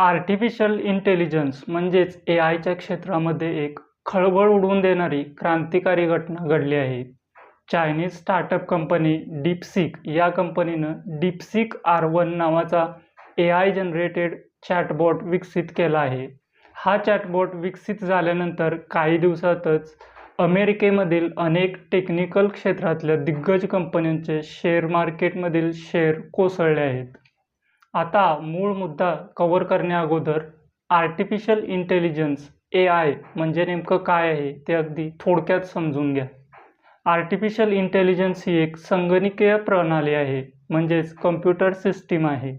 Artificial intelligence म्हणजेच ए आयच्या क्षेत्रामध्ये एक खळबळ उडवून देणारी क्रांतिकारी घटना घडली आहे. चायनीज स्टार्टअप कंपनी डीपसिक या कंपनीनं डीपसिक आर वन नावाचा ए आय जनरेटेड चॅटबॉट विकसित केला आहे. हा चॅटबॉट विकसित झाल्यानंतर काही दिवसातच अमेरिकेमधील अनेक टेक्निकल क्षेत्रातल्या दिग्गज कंपन्यांचे शेअर मार्केटमधील शेअर कोसळले आहेत. आता मूळ मुद्दा कवर करण्याअगोदर आर्टिफिशियल इंटेलिजन्स ए आय म्हणजे नेमकं काय आहे ते अगदी थोडक्यात समजून घ्या. आर्टिफिशियल इंटेलिजन्स ही एक संगणकीय प्रणाली आहे म्हणजेच कम्प्युटर सिस्टीम आहे.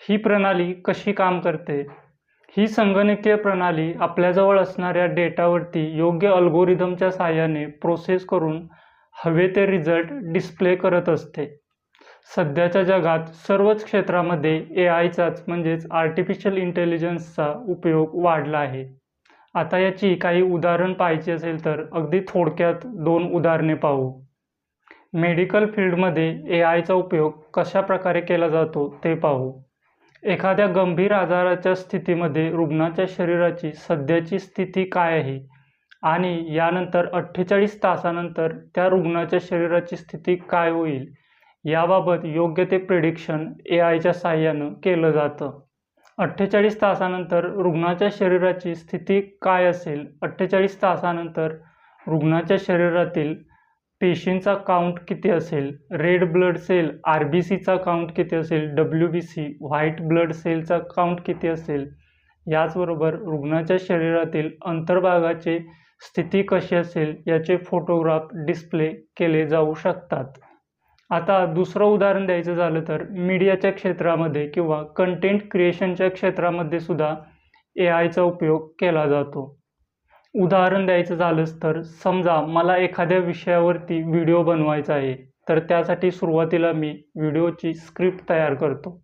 ही प्रणाली कशी काम करते? ही संगणकीय प्रणाली आपल्याजवळ असणाऱ्या डेटावरती योग्य अल्गोरिदमच्या साहाय्याने प्रोसेस करून हवे ते रिझल्ट डिस्प्ले करत असते. सध्याच्या जगात सर्वच क्षेत्रामध्ये ए आयचाच म्हणजेच आर्टिफिशियल इंटेलिजन्सचा उपयोग वाढला आहे. आता याची काही उदाहरण पाहायची असेल तर अगदी थोडक्यात दोन उदाहरणे पाहू. मेडिकल फील्डमध्ये ए आयचा उपयोग कशा प्रकारे केला जातो ते पाहू. एखाद्या गंभीर आजाराच्या स्थितीमध्ये रुग्णाच्या शरीराची सध्याची स्थिती काय आहे आणि यानंतर अठ्ठेचाळीस तासानंतर त्या रुग्णाच्या शरीराची स्थिती काय होईल याबाबत योग्य ते प्रिडिक्शन ए आयच्या साहाय्यानं केलं जातं. अठ्ठेचाळीस तासानंतर रुग्णाच्या शरीराची स्थिती काय असेल? अठ्ठेचाळीस तासानंतर रुग्णाच्या शरीरातील पेशींचा काउंट किती असेल? Red blood cell R B सीचा काउंट किती असेल? W B C white blood सेलचा count किती असेल? याचबरोबर रुग्णाच्या शरीरातील अंतर्भागाचे स्थिती कशी असेल? याचे फोटोग्राफ डिस्प्ले केले जाऊ शकतात. आता दुसरं उदाहरण द्यायचं झालं तर मीडियाच्या क्षेत्रामध्ये किंवा कंटेंट क्रिएशनच्या क्षेत्रामध्ये सुद्धा ए आयचा उपयोग केला जातो. उदाहरण द्यायचं झालंच तर समजा मला एखाद्या विषयावरती व्हिडिओ बनवायचा आहे तर त्यासाठी सुरुवातीला मी व्हिडिओची स्क्रिप्ट तयार करतो.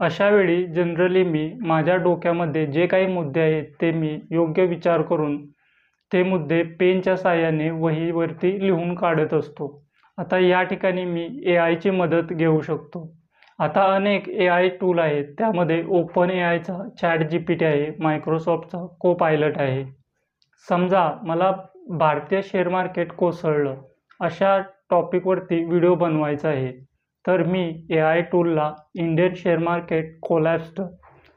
अशावेळी जनरली मी माझ्या डोक्यामध्ये जे काही मुद्दे आहेत ते मी योग्य विचार करून ते मुद्दे पेनच्या साहाय्याने वहीवरती लिहून काढत असतो. आता या ठिकाणी मी ए आयची मदत घेऊ शकतो. आता अनेक ए आय टूल आहेत. त्यामध्ये ओपन ए आयचा चॅट जी पी टी आहे मायक्रोसॉफ्टचा को पायलट आहे. समजा मला भारतीय शेअर मार्केट कोसळलं अशा टॉपिकवरती व्हिडिओ बनवायचा आहे तर मी ए आय टूलला इंडियन शेअर मार्केट कोलॅप्स्ड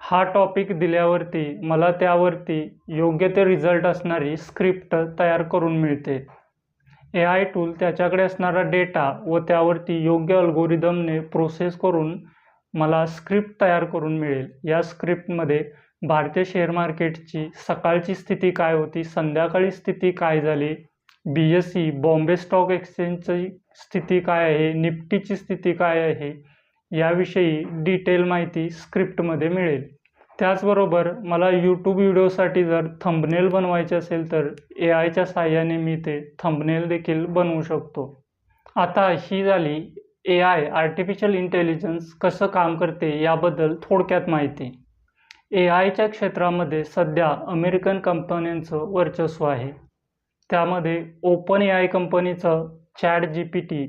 हा टॉपिक दिल्यावरती मला त्यावरती योग्य ते रिझल्ट असणारी स्क्रिप्ट तयार करून मिळते. ए आय टूल त्याच्याकडे असणारा डेटा व त्यावरती योग्य अल्गोरिदमने प्रोसेस करून मला स्क्रिप्ट तयार करून मिळेल. या स्क्रिप्टमध्ये भारतीय शेअर मार्केटची सकाळची स्थिती काय होती संध्याकाळी स्थिती काय झाली B S C Bombay stock एक्सचेंजची स्थिती काय आहे निफ्टीची स्थिती काय आहे याविषयी डिटेल माहिती स्क्रिप्टमध्ये मिळेल. त्याचबरोबर मला यूट्यूब व्हिडिओसाठी जर थंबनेल बनवायचे असेल तर ए आयच्या साहाय्याने मी ते थंबनेल देखील बनवू शकतो. आता ही झाली ए आय आर्टिफिशियल इंटेलिजन्स कसं काम करते याबद्दल थोडक्यात माहिती. ए आयच्या क्षेत्रामध्ये सध्या अमेरिकन कंपन्यांचं वर्चस्व आहे. त्यामध्ये ओपन ए आय कंपनीचं चॅट जी पी टी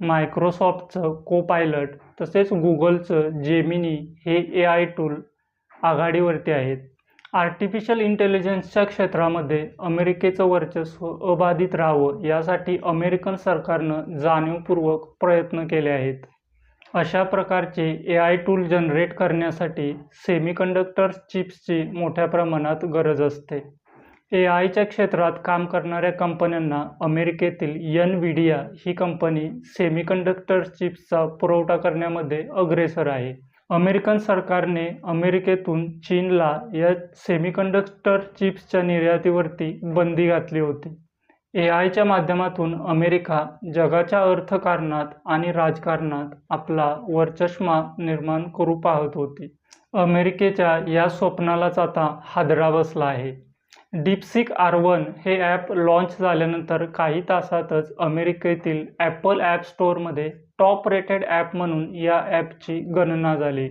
मायक्रोसॉफ्टचं को पायलट तसेच गुगलचं जेमिनी हे ए आय टूल आघाडीवरती आहेत. आर्टिफिशियल इंटेलिजन्सच्या क्षेत्रामध्ये अमेरिकेचं वर्चस्व अबाधित राहावं यासाठी अमेरिकन सरकारनं जाणीवपूर्वक प्रयत्न केले आहेत. अशा प्रकारचे ए आय टूल जनरेट करण्यासाठी सेमीकंडक्टर चिप्सची मोठ्या प्रमाणात गरज असते. ए आयच्या क्षेत्रात काम करणाऱ्या कंपन्यांना अमेरिकेतील यन विडिया ही कंपनी सेमीकंडक्टर चिप्सचा पुरवठा करण्यामध्ये अग्रेसर आहे. अमेरिकन सरकारने अमेरिकेतून चीनला या सेमीकंडक्टर चिप्सच्या निर्यातीवरती बंदी घातली होती. ए आयच्या माध्यमातून अमेरिका जगाच्या अर्थकारणात आणि राजकारणात आपला वरचष्मा निर्माण करू पाहत होती. अमेरिकेच्या या स्वप्नालाच आता हादरा बसला आहे. डीपसिक आर वन हे ॲप लॉन्च झाल्यानंतर काही तासातच अमेरिकेतील ॲपल ॲप स्टोअरमध्ये टॉप रेटेड ॲप म्हणून या ॲपची गणना झाली.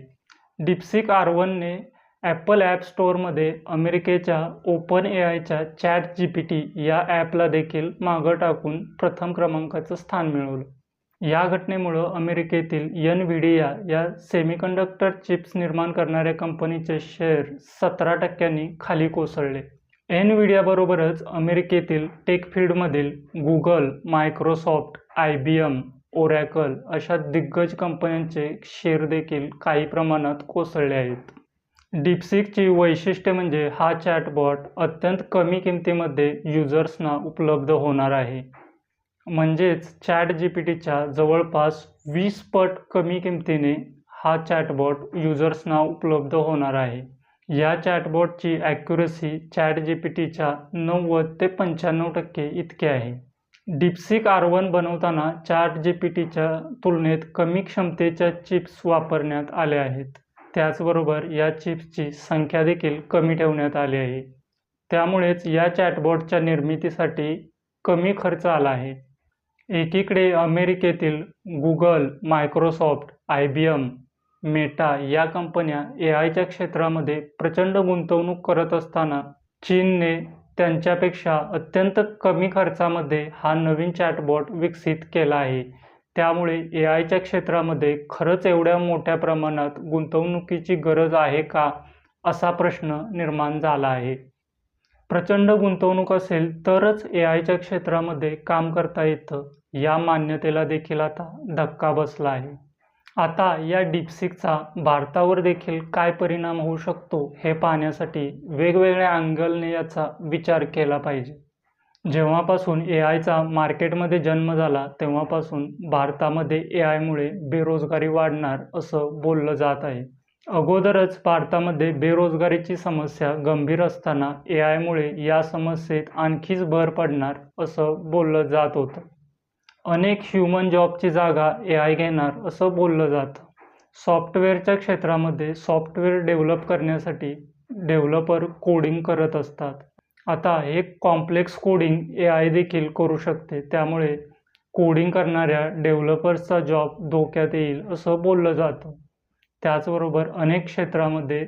डिप्सिक आर वनने ॲपल ॲप स्टोअरमध्ये अमेरिकेच्या ओपन ए आयच्या चॅट जी पी टी या ॲपला देखील मागं टाकून प्रथम क्रमांकाचं स्थान मिळवलं. या घटनेमुळं अमेरिकेतील एनव्हिडिया या सेमीकंडक्टर चिप्स निर्माण करणाऱ्या कंपनीचे शेअर सतरा टक्क्यांनी खाली कोसळले. एनव्हिडियाबरोबरच अमेरिकेतील tech फील्डमधील Google Microsoft I B M Oracle अशा दिग्गज कंपन्यांचे शेअर देखील काही प्रमाणात कोसळले आहेत. डिपसिकची वैशिष्ट्य म्हणजे हा चॅटबॉट अत्यंत कमी किमतीमध्ये युजर्सना उपलब्ध होणार आहे. म्हणजेच चॅट जी पी टीच्या जवळपास वीस पट कमी किमतीने हा चॅटबॉट युजर्सना उपलब्ध होणार आहे. या चॅटबॉटची ॲक्युरसी चॅट जी पी टीच्या नव्वद ते पंच्याण्णव टक्के इतके आहे. डिप्सिक आर वन बनवताना चॅट जी पी टीच्या तुलनेत कमी क्षमतेच्या चिप्स वापरण्यात आल्या आहेत. त्याचबरोबर या चिप्सची संख्या देखील कमी ठेवण्यात आली आहे. त्यामुळेच या चॅटबॉटच्या निर्मितीसाठी कमी खर्च आला आहे. एकीकडे अमेरिकेतील Google Microsoft I B M Meta या कंपन्या ए आयच्या क्षेत्रामध्ये प्रचंड गुंतवणूक करत असताना चीनने त्यांच्यापेक्षा अत्यंत कमी खर्चामध्ये हा नवीन चॅटबॉट विकसित केला आहे. त्यामुळे ए आयच्या क्षेत्रामध्ये खरंच एवढ्या मोठ्या प्रमाणात गुंतवणुकीची गरज आहे का असा प्रश्न निर्माण झाला आहे. प्रचंड गुंतवणूक असेल तरच ए आयच्या क्षेत्रामध्ये काम करता येतं या मान्यतेला देखील आता धक्का बसला आहे. आता या डिप्सिकचा भारतावर देखील काय परिणाम होऊ शकतो हे पाहण्यासाठी वेगवेगळ्या अँगलने याचा विचार केला पाहिजे. जेव्हापासून ए आयचा मार्केटमध्ये जन्म झाला तेव्हापासून भारतामध्ये ए आयमुळे बेरोजगारी वाढणार असं बोललं जात आहे. अगोदरच भारतामध्ये बेरोजगारीची समस्या गंभीर असताना ए आयमुळे या समस्येत आणखीच भर पडणार असं बोललं जात होतं. अनेक ह्युमन जॉबची जागा ए आय घेणार असं बोललं जातं. सॉफ्टवेअरच्या क्षेत्रामध्ये सॉफ्टवेअर डेव्हलप करण्यासाठी डेव्हलपर कोडिंग करत असतात. आता हे कॉम्प्लेक्स कोडिंग ए आय देखील करू शकते. त्यामुळे कोडिंग करणाऱ्या डेव्हलपर्सचा जॉब धोक्यात येईल असं बोललं जातं. त्याचबरोबर अनेक क्षेत्रामध्ये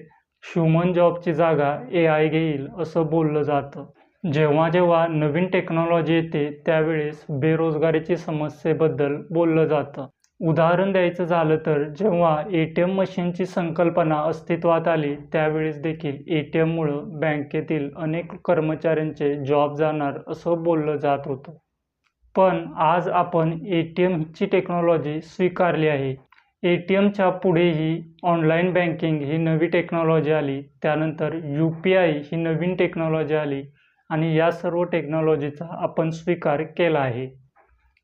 ह्युमन जॉबची जागा ए आय घेईल असं बोललं जातं. जेव्हा जेव्हा नवीन टेक्नॉलॉजी येते त्यावेळेस बेरोजगारीची समस्येबद्दल बोललं जातं. उदाहरण द्यायचं झालं तर जेव्हा ए टी एम मशीनची संकल्पना अस्तित्वात आली त्यावेळेस देखील ए टी एममुळं बँकेतील अनेक कर्मचाऱ्यांचे जॉब जाणार असं बोललं जात होतं. पण आज आपण ए टी एमची टेक्नॉलॉजी स्वीकारली आहे. ए टी एमच्या पुढेही ऑनलाईन बँकिंग ही नवी टेक्नॉलॉजी आली त्यानंतर यू पी आय ही नवीन टेक्नॉलॉजी आली आणि या सर्व टेक्नॉलॉजीचा आपण स्वीकार केला आहे.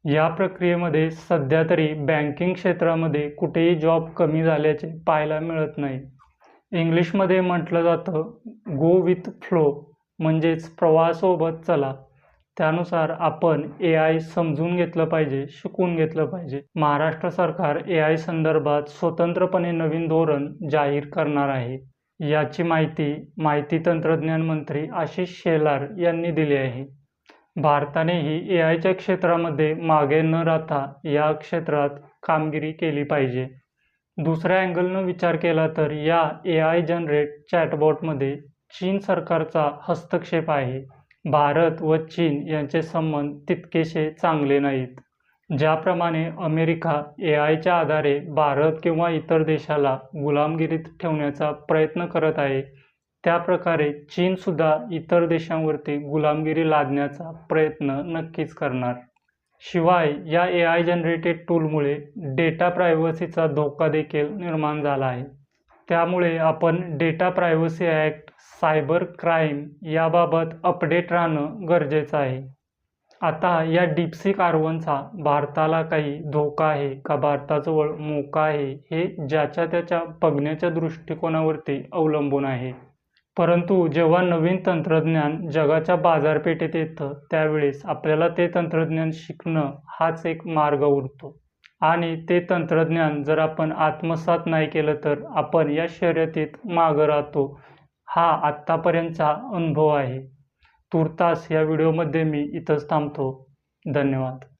या प्रक्रियेमध्ये सध्या तरी बँकिंग क्षेत्रामध्ये कुठेही जॉब कमी झाल्याचे पाहायला मिळत नाही. इंग्लिशमध्ये म्हटलं जातं गो विथ फ्लो म्हणजेच प्रवाहासोबत चला. त्यानुसार आपण ए आय समजून घेतलं पाहिजे शिकून घेतलं पाहिजे. महाराष्ट्र सरकार ए आय संदर्भात स्वतंत्रपणे नवीन धोरण जाहीर करणार आहे. याची माहिती माहिती तंत्रज्ञान मंत्री आशिष शेलार यांनी दिली आहे. भारतानेही ए आयच्या क्षेत्रामध्ये मागे न राहता या क्षेत्रात कामगिरी केली पाहिजे. दुसऱ्या अँगलनं विचार केला तर या ए आय जनरेट चॅटबॉटमध्ये चीन सरकारचा हस्तक्षेप आहे. भारत व चीन यांचे संबंध तितकेसे चांगले नाहीत. ज्याप्रमाणे अमेरिका ए आयच्या आधारे भारत किंवा इतर देशाला गुलामगिरीत ठेवण्याचा प्रयत्न करत आहे त्याप्रकारे चीनसुद्धा इतर देशांवरती गुलामगिरी लादण्याचा प्रयत्न नक्कीच करणार. शिवाय या ए आय जनरेटेड टूलमुळे डेटा प्रायव्हसीचा धोका देखील निर्माण झाला आहे. त्यामुळे आपण data privacy act cyber crime याबाबत अपडेट राहणं गरजेचं आहे. आता या डिप्सी कार्वनचा भारताला काही धोका आहे का? भारताजवळ मोका आहे हे ज्याच्या त्याच्या बघण्याच्या दृष्टिकोनावरती अवलंबून आहे. परंतु जेव्हा नवीन तंत्रज्ञान जगाच्या बाजारपेठेत येतं त्यावेळेस आपल्याला ते तंत्रज्ञान शिकणं हाच एक मार्ग उरतो. आणि ते तंत्रज्ञान जर आपण आत्मसात नाही केलं तर आपण या शर्यतीत मागं राहतो हा आत्तापर्यंतचा अनुभव आहे. तूर्तास या व्हिडिओमध्ये मी इथंच थांबतो. धन्यवाद.